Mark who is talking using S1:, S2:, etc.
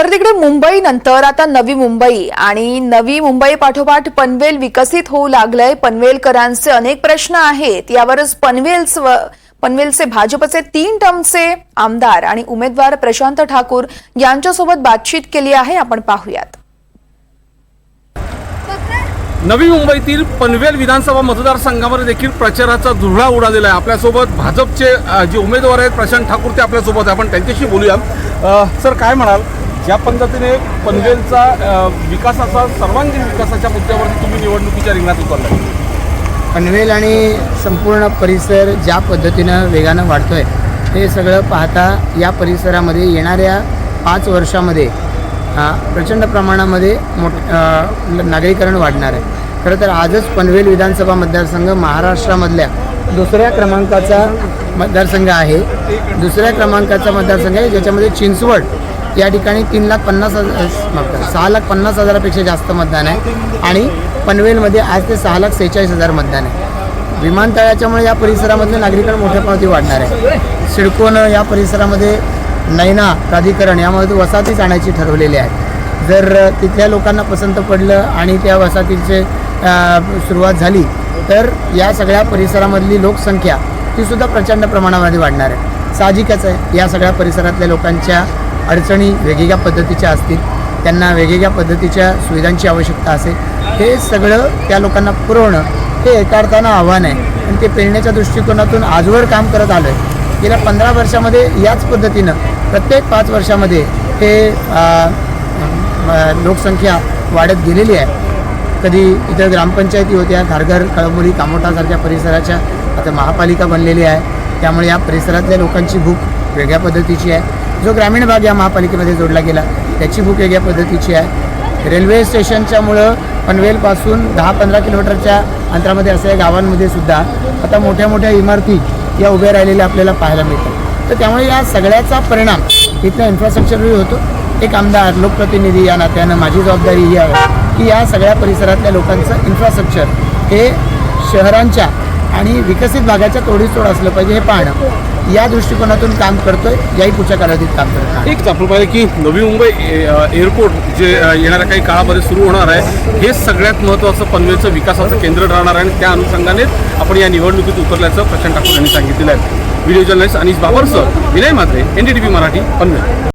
S1: तर तिकडे मुंबई नंतर आता नवी मुंबई आणि नवी मुंबई पाठोपाठ पनवेल विकसित होऊ लागलंय. पनवेलकरांचे अनेक प्रश्न आहेत. यावरच पनवेल पनवेलचे भाजपचे तीन टर्मचे आमदार आणि उमेदवार प्रशांत ठाकूर यांच्यासोबत बातचीत केली आहे. आपण पाहूयात.
S2: नवी मुंबईतील पनवेल विधानसभा मतदारसंघामध्ये देखील प्रचाराचा धुळा उडालेला आहे. आपल्यासोबत भाजपचे जे उमेदवार आहेत प्रशांत ठाकूर ते आपल्यासोबत आहे आपण त्यांच्याशी बोलूया सर काय म्हणाल? ज्या पद्धतीने पनवेलचा विकासाचा सर्वांगीण विकासाच्या मुद्द्यावरती तुम्ही निवडणुकीच्या रिंगणात उतरलाय
S3: पनवेल आणि संपूर्ण परिसर ज्या पद्धतीनं वेगानं वाढतो आहे हे सगळं पाहता या परिसरामध्ये येणाऱ्या पाच वर्षामध्ये प्रचंड प्रमाणामध्ये मोठ नागरीकरण वाढणार आहे. खरं तर आजच पनवेल विधानसभा मतदारसंघ महाराष्ट्रामधल्या दुसऱ्या क्रमांकाचा मतदारसंघ आहे. दुसऱ्या क्रमांकाचा मतदारसंघ आहे ज्याच्यामध्ये चिंचवड या ठिकाणी तीन लाख पन्नास हजार सहा लाख पन्नास हजारापेक्षा जास्त मतदान आहे. आणि पनवेलमध्ये आज ते सहा लाख सेहेचाळीस हजार मतदान आहे. विमानतळाच्यामुळे या परिसरामधले नागरिकांना मोठ्या प्रमाणात वाढणार आहे. सिडकोनं या परिसरामध्ये नैना प्राधिकरण यामध्ये वसाहतीच आणायची ठरवलेली आहे जर तिथल्या लोकांना पसंत पडलं आणि त्या वसाहतीचे सुरुवात झाली तर या सगळ्या परिसरामधली लोकसंख्या तीसुद्धा प्रचंड प्रमाणामध्ये वाढणार आहे. साहजिकच आहे. या सगळ्या परिसरातल्या लोकांच्या अडचणी वेगवेगळ्या पद्धतीच्या असतील त्यांना वेगवेगळ्या पद्धतीच्या सुविधांची आवश्यकता असेल हे सगळं त्या लोकांना पुरवणं हे एका अर्थानं आव्हान आहे. आणि ते पेलण्याच्या दृष्टिकोनातून आजवर काम करत आलं आहे गेल्या पंधरा वर्षामध्ये याच पद्धतीनं प्रत्येक पाच वर्षामध्ये हे लोकसंख्या वाढत गेलेली आहे. कधी इथं ग्रामपंचायती होत्या खारघर कळंबोली कामोटासारख्या परिसराच्या आता महापालिका बनलेली आहे. त्यामुळे या परिसरातल्या लोकांची भूक वेगळ्या पद्धतीची आहे. जो ग्रामीण भाग या महापालिकेमध्ये जोडला गेला त्याची भूक वेगळ्या पद्धतीची आहे. रेल्वे स्टेशनच्यामुळं पनवेलपासून दहा पंधरा किलोमीटरच्या अंतरामध्ये असलेल्या गावांमध्ये सुद्धा आता मोठ्या मोठ्या इमारती या उभ्या राहिलेल्या आपल्याला पाहायला मिळतात. तर त्यामुळे या सगळ्याचा परिणाम इथल्या इन्फ्रास्ट्रक्चरवर होतो. एक आमदार लोकप्रतिनिधी या नात्यानं माझी जबाबदारी ही आहे की या सगळ्या परिसरातल्या लोकांचं इन्फ्रास्ट्रक्चर हे शहरांच्या आणि विकसित भागाच्या तोडीतोड असलं पाहिजे हे पाहणं. या दृष्टिकोनातून काम करतोय याही पुढच्या कालावधीत काम करत
S2: एक आपण पाहिलं की नवी मुंबई ए- एअरपोर्ट जे येणाऱ्या काही काळामध्ये सुरू होणार आहे हे सगळ्यात महत्त्वाचं पनवेलचं विकासाचं केंद्र राहणार आहे. आणि त्या अनुषंगानेच आपण या निवडणुकीत उतरल्याचं प्रशांत ठाकूर यांनी सांगितलेलं आहे. व्हिडिओ जर्नलिस्ट अनिश बाबरसह विनय मात्रे एन डी मराठी पनवेल.